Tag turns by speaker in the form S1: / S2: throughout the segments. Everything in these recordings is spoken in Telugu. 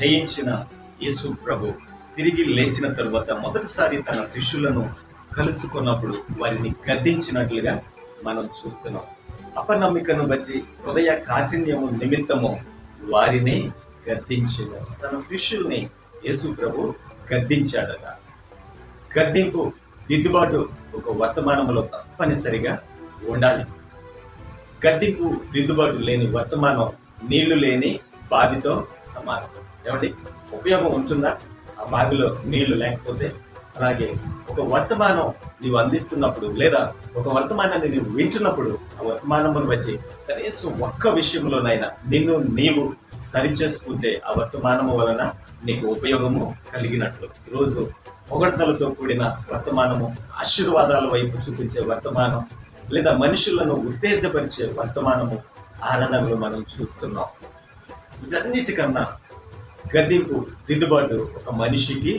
S1: జయించిన యేసు ప్రభు తిరిగి లేచిన తరువాత మొదటిసారి తన శిష్యులను కలుసుకున్నప్పుడు వారిని గద్దించినట్లుగా మనం చూస్తున్నాం. అపనమ్మికను బట్టి హృదయ కాఠిన్యము నిమిత్తము వారిని గద్దించిన. తన శిష్యుల్ని యేసు ప్రభు గద్దించాడట. గద్దింపు దిద్దుబాటు ఒక వర్తమానంలో తప్పనిసరిగా ఉండాలి. గద్దింపు దిద్దుబాటు లేని వర్తమానం నీళ్ళు లేని బావితో సమానం. ఏమండి? ఉపయోగం ఉంటుందా? ఆ బావిలో నీళ్ళు లేకపోతే? అలాగే ఒక వర్తమానం నీవు అందిస్తున్నప్పుడు లేదా ఒక వర్తమానాన్ని నీవు వింటున్నప్పుడు ఆ వర్తమానమును వచ్చి కనీసం ఒక్క విషయంలోనైనా నిన్ను నీవు సరిచేసుకుంటే ఆ వర్తమానము వలన నీకు ఉపయోగము కలిగినట్లు. ఈరోజు పొగడతలతో కూడిన వర్తమానము ఆశీర్వాదాల వైపు చూపించే వర్తమానం లేదా మనుషులను ఉత్తేజపరిచే వర్తమానము ఆనందంలో మనం చూస్తున్నాం. వీటన్నిటికన్నా గద్దింపు దిద్దుబాటు ఒక మనిషికి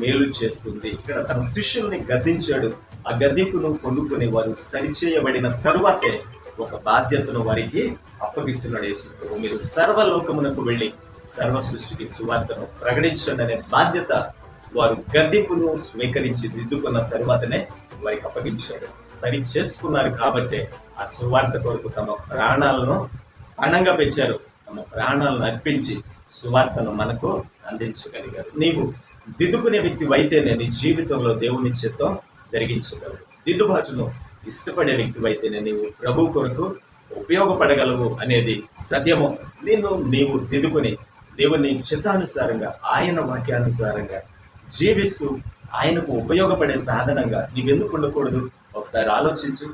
S1: మేలు చేస్తుంది. ఇక్కడ తన శిష్యుల్ని గద్దించాడు. ఆ గద్దింపును పొందుకుని వారు సరిచేయబడిన తరువాతే ఒక బాధ్యతను వారికి అప్పగిస్తున్నాడు యేసు మీరు సర్వలోకమునకు వెళ్ళి సర్వ సృష్టికి సువార్తను ప్రకటించండి అనే బాధ్యత వారు గద్దింపును స్వీకరించి దిద్దుకున్న తరువాతనే వారికి అప్పగించాడు. సరి చేసుకున్నారు కాబట్టి ఆ సువార్త కొరకు తమ ప్రాణాలను పణంగా పెంచారు. తమ ప్రాణాలను అర్పించి సువార్తను మనకు అందించగలిగారు. నీవు దిద్దుకునే వ్యక్తి అయితేనే నీ జీవితంలో దేవుని చిత్తం జరిగించగలవు దిద్దుబాటును ఇష్టపడే వ్యక్తి అయితేనే నీవు ప్రభు కొరకు ఉపయోగపడగలవు అనేది సత్యము. నిన్ను నీవు దిద్దుకుని దేవుని చిత్తానుసారంగా ఆయన వాక్యానుసారంగా జీవిస్తూ ఆయనకు ఉపయోగపడే సాధనంగా నీవెందుకు ఉండకూడదు? ఒకసారి ఆలోచించు.